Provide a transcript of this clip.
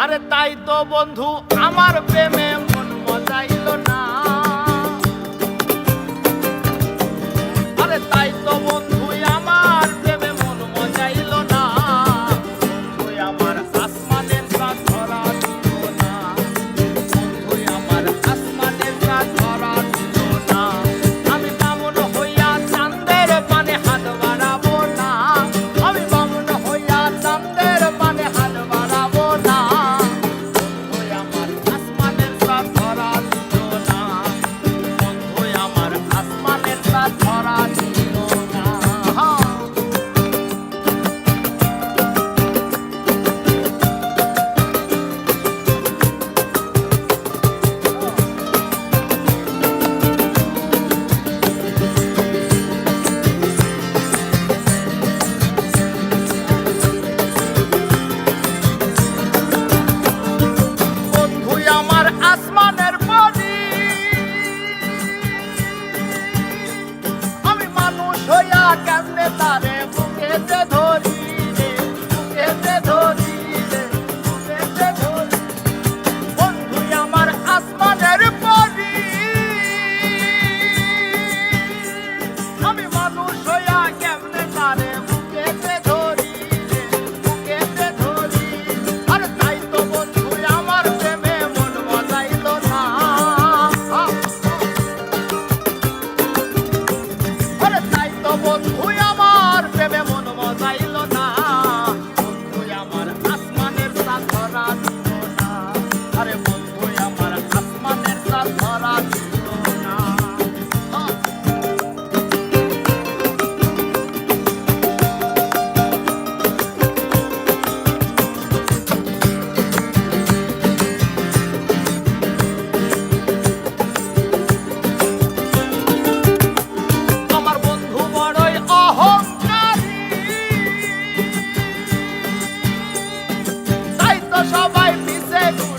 আরে তাই তো বন্ধু আমার প্রেমে মন মজাইলো কান্দে তারে বুকেতে ধরে। survive, he said.